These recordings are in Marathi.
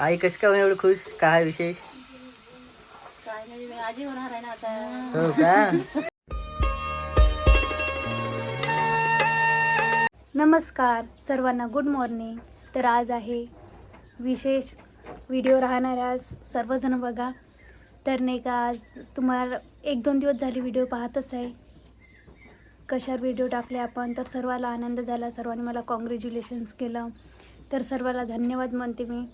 आई कशी काय एवढी खुश? काय विशेष? काय नाही मी आजी होणार आहे ना आता. हो का? नमस्कार सर्वांना गुड मॉर्निंग तर आज आहे विशेष व्हिडिओ राहणार आज सर्वजण बघा. तर नाही का आज तुम्हाला एक दोन दिवस झाले व्हिडिओ पाहतच आहे. कशावर व्हिडिओ टाकले आपण? तर सर्वाला आनंद झाला सर्वांनी मला कॉंग्रॅच्युलेशन्स केलं. तर सर्वाला धन्यवाद म्हणते मी.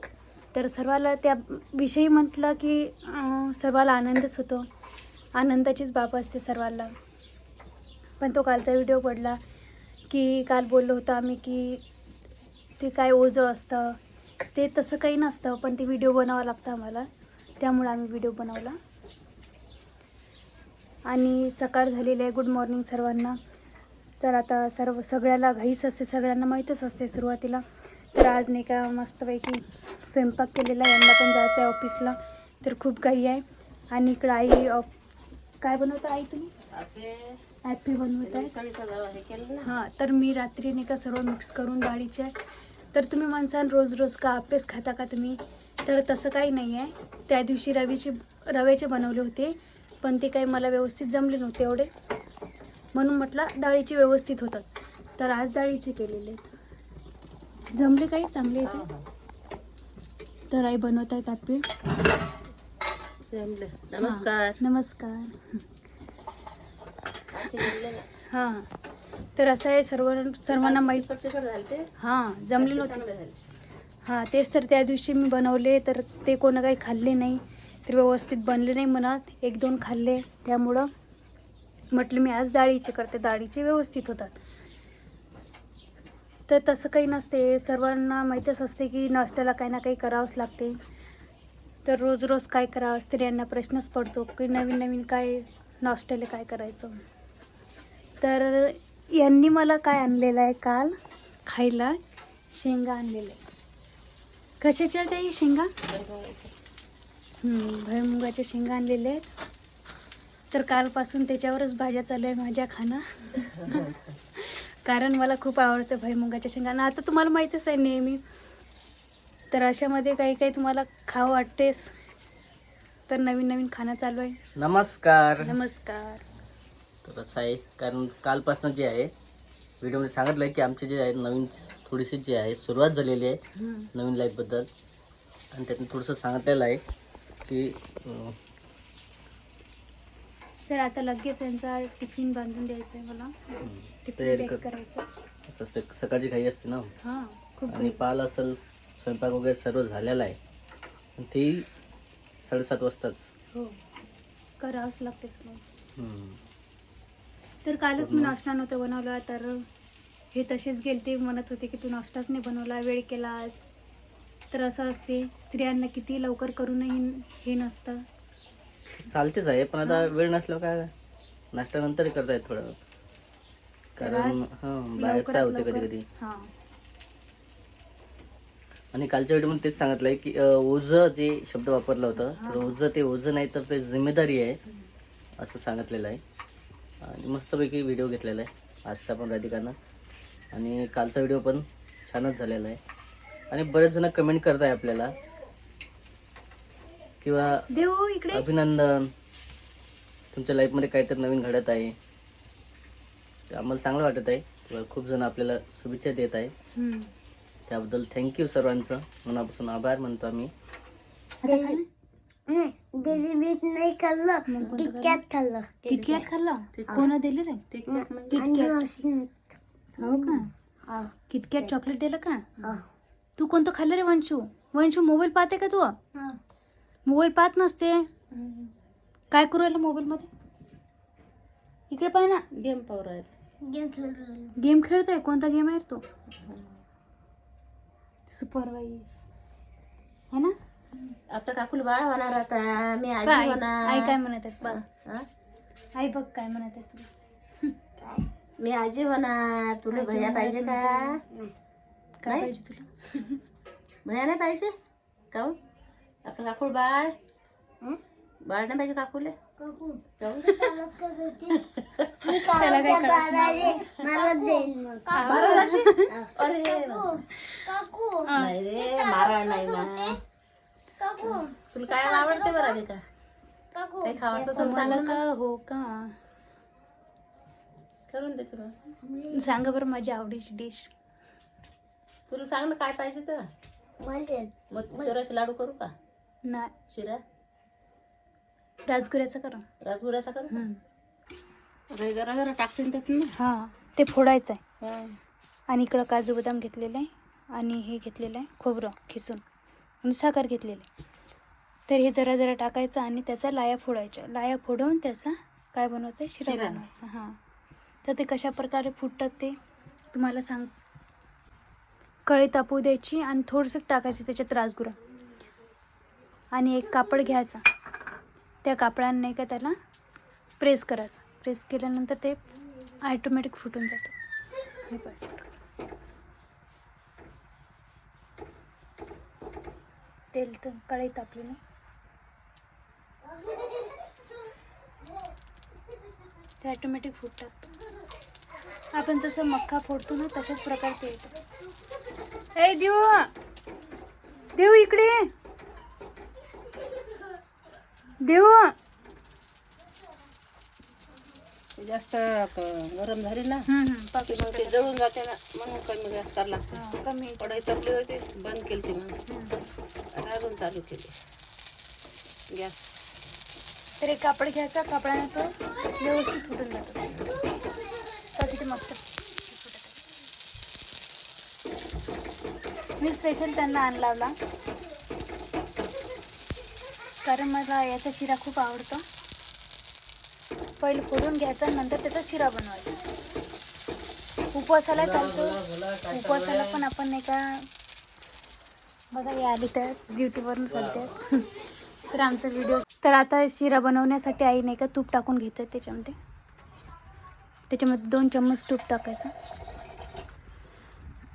तर सर्वाला त्या विषयी म्हटलं की सर्वाला आनंदच होतो. आनंदाचीच बाब असते सर्वाला. पण तो कालचा व्हिडिओ पडला की काल बोललो होतो आम्ही की ते काय ओझं असतं. ते तसं काही नसतं पण ते व्हिडिओ बनावा लागतं आम्हाला. त्यामुळे आम्ही व्हिडिओ बनवला. आणि सकाळ झालेली आहे. गुड मॉर्निंग सर्वांना. तर आता सर्व सगळ्याला घाईच असते. सगळ्यांना माहीतच असते सुरुवातीला. तर आज नाही का मस्तपैकी स्वयंपाक केलेला आहे. यांना पण जायचं आहे ऑफिसला. तर खूप घाई आहे. आणि इकडं आई ऑफ काय बनवता आई तुम्ही? ॲपी बनवत आहे. हे हां तर मी रात्री नाही का सर्व मिक्स करून डाळीचे तर तुम्ही म्हणसाल रोज रोज का अपेस खाता का तुम्ही? तर तसं काही नाही आहे. त्या दिवशी रवीचे रव्याचे बनवले होते. पण ते काही मला व्यवस्थित जमले नव्हते एवढे. म्हणून म्हटलं डाळीचे व्यवस्थित होतात. तर आज डाळीचे केलेले आहेत. जमले काही? चांगले इथे तर आई बनवत आपले जमलं. नमस्कार. नमस्कार. हां. तर असं आहे सर्व सर्वांना माहीत हां जमले नव्हते. हां तेच तर त्या दिवशी मी बनवले तर ते कोणं काही खाल्ले नाही. तर व्यवस्थित बनले नाही म्हणत एक दोन खाल्ले त्यामुळं म्हटलं मी आज डाळीचे करते. डाळीचे व्यवस्थित होतात. तर तसं काही नसते. सर्वांना माहीतच असते की नाश्त्याला काही ना काही करावंच लागते. तर रोज रोज काय करावं? स्त्रियांना प्रश्नच पडतो की नवीन नवीन काय नाश्त्याला काय करायचं? तर यांनी मला काय आणलेलं आहे काल? खायला शेंगा आणलेल्या आहे कशाच्या त्या ही शेंगा? भयमुगाच्या भुईमुगाच्या शेंगा आणलेल्या आहेत. तर कालपासून त्याच्यावरच भाज्या चालू आहे माझ्या खाणं. कारण मला खूप आवडतं भुईमुगाच्या शेंगा. आणि आता तुम्हाला माहीतच आहे नेहमी. तर अशामध्ये काही काही तुम्हाला खावं वाटतेस तर नवीन नवीन खाणं चालू आहे. नमस्कार. नमस्कार. तर असं आहे कारण कालपासून जे आहे व्हिडिओमध्ये सांगितलं आहे की आमचे जे आहे नवीन थोडीशी जी आहे सुरुवात झालेली आहे हम्म. नवीन लाईफबद्दल आणि त्यातून थोडंसं सांगितलेलं आहे की अं, तर आता लगेच यांचा टिफिन बांधून द्यायचा आहे मला टिफिन तयारी पॅक कर. करायचं असं सकाळची घाई असते ना हां? खूप आणि पाल असेल स्वयंपाक वगैरे सर्व झालेला आहे. तेही साडेसात वाजताच. हो करावंच लागते सगळं. हम्म. तर कालच मी नाश्ता नव्हता बनवला तर हे तसेच गेलते म्हणत होते की तू नाश्ताच नाही बनवला वेळ केला आज तर असं असते स्त्रियांना किती लवकर करूनही हे नसतं. चालतेच आहे पण आता वेळ नसल्यावर काय नाश्ता नंतर करता येत थोडं. कारण हां बाहेरचं होते कधी कधी आणि कालच्या व्हिडिओमध्ये तेच सांगितलंय की ओझं जे शब्द वापरला होता तर ओझं ते ओझं नाही तर ते जिम्मेदारी आहे असं सांगितलेलं आहे. आणि मस्तपैकी व्हिडिओ घेतलेला आहे आजचा पण राधिकानं. आणि कालचा व्हिडिओ पण छानच झालेला आहे. आणि बरेच जण कमेंट करत आहे आपल्याला किंवा देऊ इकडे. अभिनंदन. तुमच्या लाईफमध्ये काहीतरी नवीन घडत आहे. ते आम्हाला चांगलं वाटत आहे. किंवा खूप जण आपल्याला शुभेच्छा देत आहे. हम्म. त्याबद्दल थँक्यू सर्वांचं. मनापासून आभार म्हणतो आम्ही. जिलेबीत नाही खाल्लं खाल्लं? किटकॅट खाल्ला? कोणा दिलेलं आहे टिकटॅक म्हणजे किटकॅट मावशीनं. हो का? हा, किटकॅट चॉकलेट दिलं का? हा, तू कोणतं खाल्लं रे वंशू? वंशू मोबाईल पाहते का तू? हा. मोबाईल पाहत नसते. काय करू राहिलं मोबाईलमध्ये इकडे पाय ना. गेम पाहू राहिले. गेम राहिलो. गेम खेळतोय. कोणता गेम आहे तो? सुपरवाईज है ना? आपलं काकुल बाळ होणार आता. मी आजी काय होणार. आई काय म्हणत आहेत? बघ? आई बघ काय म्हणत आहेत तुला. मी आजी होणार. तुला भैया पाहिजे का? काय नाही? पाहिजे तुला? भैया नाही पाहिजे? काऊन आपलं काकुल बाळ. हं? बाळ नाही पाहिजे काकुले? अरे. नाही रे मारा नाही ना. काकू. तुला काय आवडते बरं का? काही खावायचं हो का? करून देते मग सांगा बरं माझी आवडीची डिश. तुला सांग ना काय पाहिजे तर. म्हणजे मग चोराचे लाडू करू का? नाही. शिरा? राजगुऱ्याचं करा. राजगुऱ्याचा करू? अरे जरा जरा टाकते ना त्यात ना. हां ते फोडायचं आहे. हा. आणि इकडं काजू बदाम घेतलेले आहे आणि हे घेतलेलं आहे खोबरं खिसून. आणि साखर घेतलेली आहे. तर हे जरा जरा टाकायचं आणि त्याचा लाया फोडायच्या. लाया फोडून त्याचा काय बनवायचं शिरा शिरा. बनवायचा. हां. तर ते कशा प्रकारे फुटतात ते तुम्हाला सांग. कळी तापू द्यायची आणि थोडंसं टाकायचं त्याच्यात राजगुरा. आणि एक कापड घ्यायचा. त्या कापडाने नाही का त्याला प्रेस करायचं. प्रेस केल्यानंतर ते ॲटोमॅटिक फुटून जातं. हे पाहिजे तेल तर कढई तापली ना. ते ॲटोमॅटिक फुटतात. आपण जसं मक्का फोडतो ना तशाच प्रकारे ते येतं. ए देऊ. देऊ इकडे. देऊ. ते जास्त गरम झाली ना की मग ते जळून जाते ना म्हणून कमी गॅस हा, कमी. कढई तपली होती बंद केली ती मग आणि अजून चालू केली. गॅस. तर एक कापड घ्यायचा कापडाने तो व्यवस्थित फुटून जातो. तर किती मस्त. मी स्पेशल त्यांना आण लावला कारण मला याचा शिरा खूप आवडतो. पहिले फोडून घ्यायचा नंतर त्याचा शिरा बनवायचा. उपवासाला चालतो. उपवासाला पण आपण नाही का बघा हे आली तर ड्युटीवरून करते तर आमचा व्हिडिओ तर आता शिरा बनवण्यासाठी आई नाही का तूप टाकून घ्यायचं त्याच्यामध्ये. त्याच्यामध्ये दोन चम्मच तूप टाकायचं.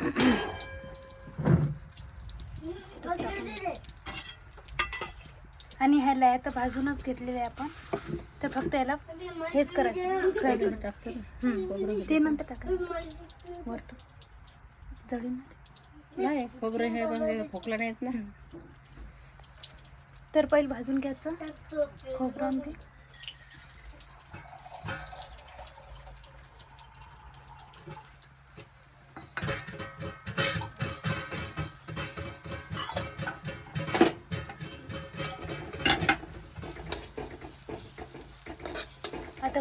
आणि ह्या लया तर भाजूनच घेतलेले आहे आपण. तर फक्त याला हेच करायचं. फ्राय टाकते. करायचं ते नंतर टाकायचं वरतो ते. नाही खोबरं हे म्हणजे खोकला नाही येत ना. तर पहिले भाजून घ्यायचं. खोबरं ते.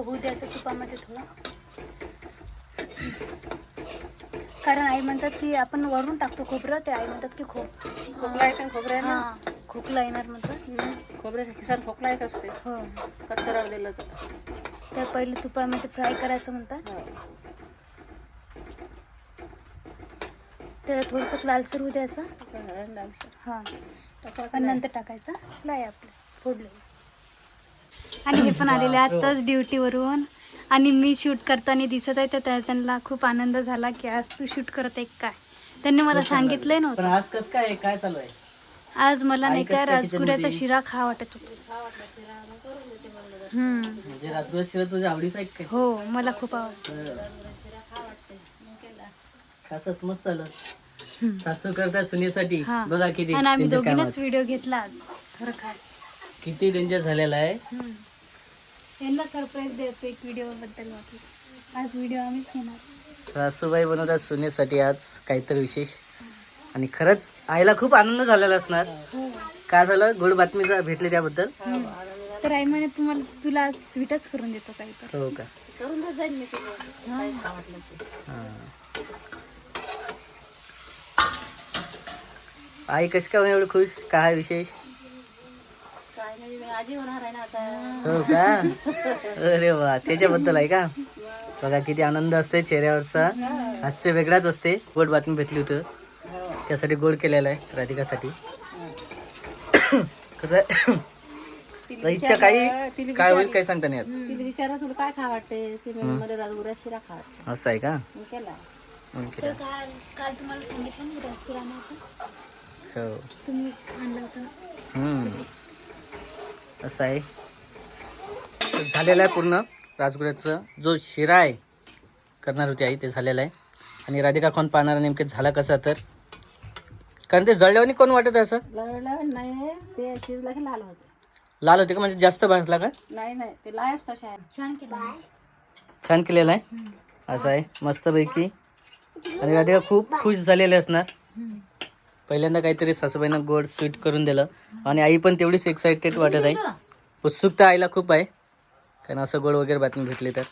होऊ द्यायचं तुपामध्ये थोडं कारण आई म्हणतात की आपण वरून टाकतो खोबरं ते आई म्हणतात की खोब खोकला येते ना खोबऱ्या ना? हा खोकला येणार म्हणतात. खोबऱ्याच्या खिसाला खोकला येत असते. हो. कच्चं राहू दिलं तर. तर पहिले तुपामध्ये फ्राय करायचं म्हणतात. हो. त्याला थोडंसं लालसर होऊ द्यायचं. हां. आणि नंतर टाकायचं. लाई आपलं फोडले आणि हे पण आलेले आत्ताच ड्युटीवरून. आणि मी शूट करताना दिसत आहे तर त्या- त्यांना खूप आनंद झाला की आज तू शूट करत आहे काय? त्यांनी मला सांगितलंय नव्हतं. आज कसं काय काय चालू आहे? आज मला नाही काय राजगुऱ्याचा? शिरा खा वाटत होता. म्हणजे शिरा तुझ्या आवडीचा आहे काय हो मला खूप आवडतं मस्त झालं सासू करतात सुनेसाठी. बघा किती आणि आम्ही दोघींनाच. व्हिडिओ घेतला आज. खरं खास. किती डेंजर झालेला आहे. यांना सरप्राईज द्यायचं एक व्हिडिओ बद्दल वाटलं आज व्हिडिओ आम्हीच घेणार. सासूबाई बनवतात सुनेसाठी आज काहीतरी विशेष. आणि खरंच आईला खूप आनंद झालेला असणार. हो. काय झालं? गोड बातमी जा- भेटली त्याबद्दल. तर आई म्हणे तुम्हाला तुला स्वीटच करून देतो काही तर. हो का? करून मी तुला. काय ते. हा. आई कशी काय एवढी खुश? काय विशेष? होणार आहे ना आता. हो का? अरे वा त्याच्याबद्दल आहे का? बघा किती आनंद असते चेहऱ्यावरचा. हास्य वेगळाच असते. गोड बातमी भेटली होतं. त्यासाठी गोड केलेलं आहे राधिकासाठी. कसं आहे? तर इच्छा काही काय होईल काही सांगता नाही येत. तिला विचारा तुला काय खा वाटते? ती म्हणे मला राजगुरा शिरा खा वाटते. असं आहे का? मी केला. मग तर केलं. काल काल तुम्हाला सांगितलं ना रसगुल आणायचं हो. तुम्ही आणलं होतं. हम्म. असं आहे. झालेलं आहे पूर्ण. राजगुऱ्याचं जो शिरा आहे करणार होती आई ते झालेलं आहे. आणि राधिका खाऊन पाहणार नेमके झाला कसा तर? कारण ते जळल्यावर कोण वाटत आहे असं? नाही. ते शिजलं की लाल होते. लाल होते का? म्हणजे जास्त भाजला का? नाही नाही. ते लायच तसे आहे छान केलं. छान केलेलं आहे. असं आहे. मस्तपैकी. आणि राधिका खूप खुश झालेले असणार. पहिल्यांदा काहीतरी सासूबाईनं गोड स्वीट करून दिलं. आणि आई पण तेवढीच एक्सायटेड वाटत आहे. उत्सुकता आईला खूप आहे. कारण असं गोड वगैरे बातमी भेटली तर.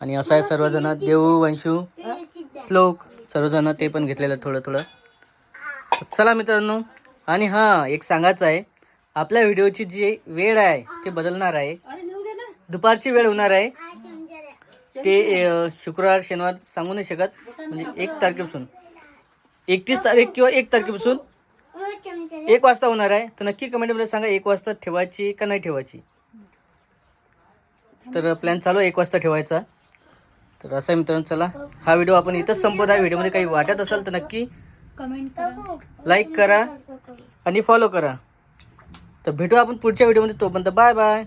आणि असं आहे सर्वजण देऊ वंशू श्लोक सर्वजण ते पण घेतलेलं थोडं थोडं. चला मित्रांनो आणि हां एक सांगायचं आहे. आपल्या व्हिडिओची जी वेळ आहे ते बदलणार आहे. दुपारची वेळ होणार आहे. ते शुक्रवार शनिवार सांगू नाही शकत. म्हणजे एक तारखेपासून. एकतीस तारीख किंवा एक तारखेपासून? एक वाजता होणार आहे. तर नक्की कमेंटमध्ये सांगा एक वाजता ठेवायची का नाही ठेवायची? तर प्लॅन चालू आहे एक वाजता ठेवायचा. तर असा आहे मित्रांनो चला. हा व्हिडिओ आपण इथंच संपवत आहे. व्हिडिओमध्ये काही वाटत असेल तर नक्की कमेंट लाईक करा आणि फॉलो करा. तर भेटू आपण पुढच्या व्हिडिओमध्ये तोपर्यंत बाय बाय